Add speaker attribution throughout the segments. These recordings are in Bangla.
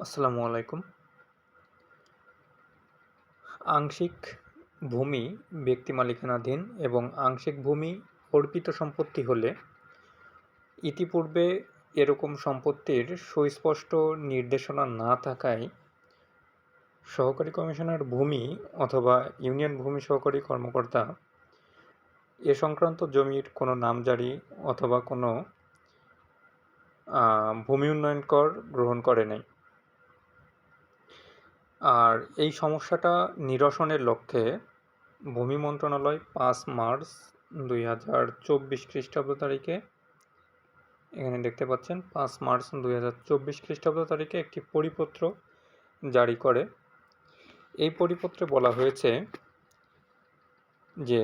Speaker 1: আসসালামু আলাইকুম। আংশিক ভূমি ব্যক্তি মালিকানাধীন এবং আংশিক ভূমি অর্পিত সম্পত্তি হলে ইতিপূর্বে এরকম সম্পত্তির সুস্পষ্ট নির্দেশনা না থাকায় সহকারী কমিশনার ভূমি অথবা ইউনিয়ন ভূমি সহকারী কর্মকর্তা এ সংক্রান্ত জমির কোনো নামজারি অথবা কোনো ভূমি উন্নয়ন কর গ্রহণ করে নাই। আর এই সমস্যাটা নিরসনের লক্ষ্যে ভূমি মন্ত্রণালয় পাঁচ মার্চ দুই হাজার চব্বিশ খ্রিস্টাব্দ তারিখে, এখানে দেখতে পাচ্ছেন, পাঁচ মার্চ দুই হাজার চব্বিশ খ্রিস্টাব্দ তারিখে একটি পরিপত্র জারি করে। এই পরিপত্রে বলা হয়েছে যে,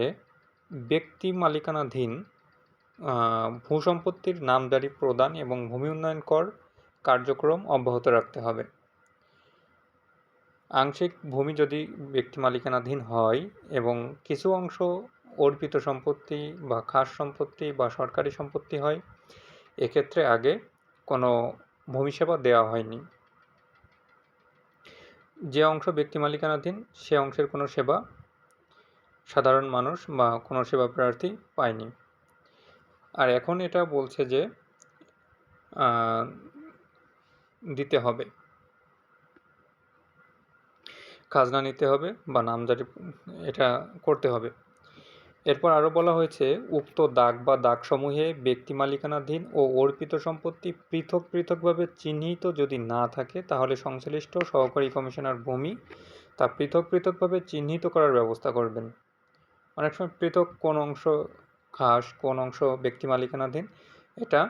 Speaker 1: ব্যক্তি মালিকানাধীন ভূসম্পত্তির নামজারি প্রদান এবং ভূমি উন্নয়ন কর কার্যক্রম অব্যাহত রাখতে হবে। আংশিক ভূমি যদি ব্যক্তি মালিকানাধীন হয় এবং কিছু অংশ অর্পিত সম্পত্তি বা খাস সম্পত্তি বা সরকারি সম্পত্তি হয়, এক্ষেত্রে আগে কোনো ভূমি সেবা দেওয়া হয়নি। যে অংশ ব্যক্তি মালিকানাধীন, সে অংশের কোনো সেবা সাধারণ মানুষ বা কোনো সেবা প্রার্থী পায়নি। আর এখন এটা বলছে যে দিতে হবে। খাজনা নিতে হবে বা নামজারি, এটা করতে হবে। এরপর আরও বলা হয়েছে, উক্ত দাগ বা দাগসমূহে ব্যক্তি মালিকানাধীন ও অর্পিত সম্পত্তি পৃথক পৃথকভাবে চিহ্নিত যদি না থাকে, তাহলে সংশ্লিষ্ট সহকারী কমিশনার ভূমি তা পৃথক পৃথকভাবে চিহ্নিত করার ব্যবস্থা করবেন। অনেক সময় পৃথক কোন অংশ খাস, কোন অংশ ব্যক্তি মালিকানাধীন, এটা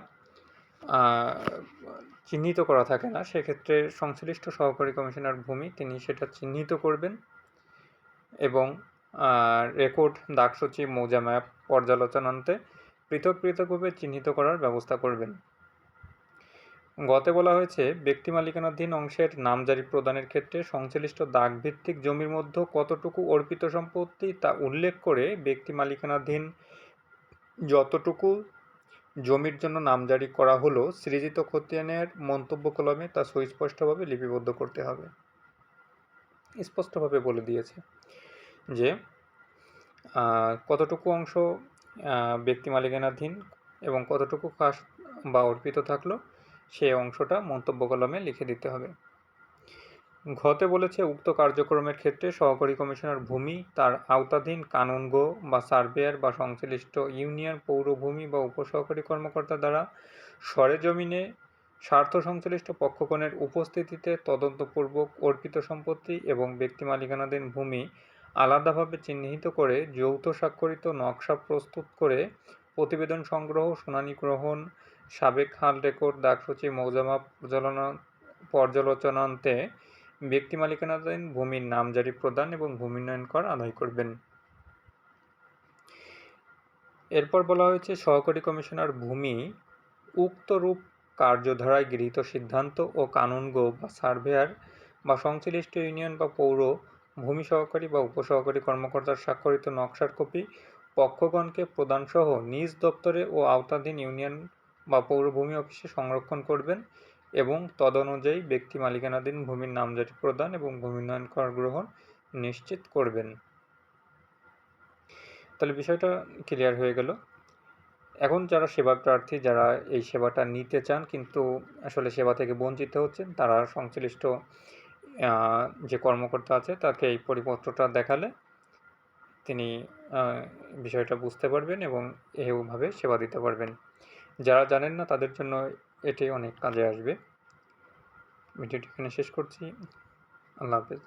Speaker 1: চিহ্নিত করা থাকে না, সেক্ষেত্রে সংশ্লিষ্ট সহকারী কমিশনার ভূমি তিনি সেটা চিহ্নিত করবেন এবং রেকর্ড, দাগসূচি, মৌজা ম্যাপ, পর্যালোচনান্তে পৃথক পৃথকভাবে চিহ্নিত করার ব্যবস্থা করবেন। গতে বলা হয়েছে, ব্যক্তি মালিকানাধীন অংশের নামজারি প্রদানের ক্ষেত্রে সংশ্লিষ্ট দাগভিত্তিক জমির মধ্যে কতটুকু অর্পিত সম্পত্তি তা উল্লেখ করে ব্যক্তি মালিকানাধীন যতটুকু জমির জন্য নামজারি করা হলো সৃজিত খতিয়ানের মন্তব্য কলমে তা সুস্পষ্টভাবে লিপিবদ্ধ করতে হবে। স্পষ্টভাবে বলে দিয়েছে যে কতটুকু অংশ ব্যক্তি মালিকানাধীন এবং কতটুকু কাজ বা অর্পিত থাকল সেই অংশটা মন্তব্য কলমে লিখে দিতে হবে। ঘতে বলেছে উক্ত কার্যক্রমের ক্ষেত্রে সহকারী কমিশনার ভূমি, তার আওতাধীন কানুনগো বা সার্ভেয়ার বা সংশ্লিষ্ট ইউনিয়ন, পৌরভূমি বা উপসহকারী কর্মকর্তা দ্বারা সরেজমিনে স্বার্থ সংশ্লিষ্ট পক্ষগণের উপস্থিতিতে তদন্তপূর্বক অর্পিত সম্পত্তি এবং ব্যক্তি মালিকানাধীন ভূমি আলাদাভাবে চিহ্নিত করে যৌথ স্বাক্ষরিত নকশা প্রস্তুত করে প্রতিবেদন সংগ্রহ, শুনানি গ্রহণ, সাবেক হাল রেকর্ড দাগসূচি মৌজামা পর্যালোচনা, পর্যালোচনান্তে ব্যক্তি মালিকানাধীন, ভূমির নামজারি প্রদান এবং ভূমি উন্নয়ন কর আদায় করবেন। এরপর বলা হয়েছে, সহকারী কমিশনার ভূমি উক্ত রূপ কার্যধারায় গৃহীত সিদ্ধান্ত ও কানুনগো বা সার্ভেয়ার বা সংশ্লিষ্ট ইউনিয়ন বা পৌর, ভূমি সহকারী বা উপসহকারী কর্মকর্তার স্বাক্ষরিত নকশার কপি, পক্ষগণকে প্রদানসহ নিজ দপ্তরে ও আওতাধীন ইউনিয়ন বা পৌরভূমি অফিসে সংরক্ষণ করবেন এবং তদনুযায়ী ব্যক্তি মালিকানাধীন ভূমির নামজারি প্রদান এবং ভূমি উন্নয়ন কর গ্রহণ নিশ্চিত করবেন। তাহলে বিষয়টা ক্লিয়ার হয়ে গেল। এখন যারা সেবা প্রার্থী, যারা এই সেবাটা নিতে চান কিন্তু আসলে সেবা থেকে বঞ্চিত হচ্ছেন, তারা সংশ্লিষ্ট যে কর্মকর্তা আছে তাকে এই পরিপত্রটা দেখালে তিনি বিষয়টা বুঝতে পারবেন এবং এভাবে সেবা দিতে পারবেন। যারা জানেন না তাদের জন্য এটি অনেক কাজে আসবে। ভিডিওটি এখানে শেষ করছি। আল্লাহ হাফেজ।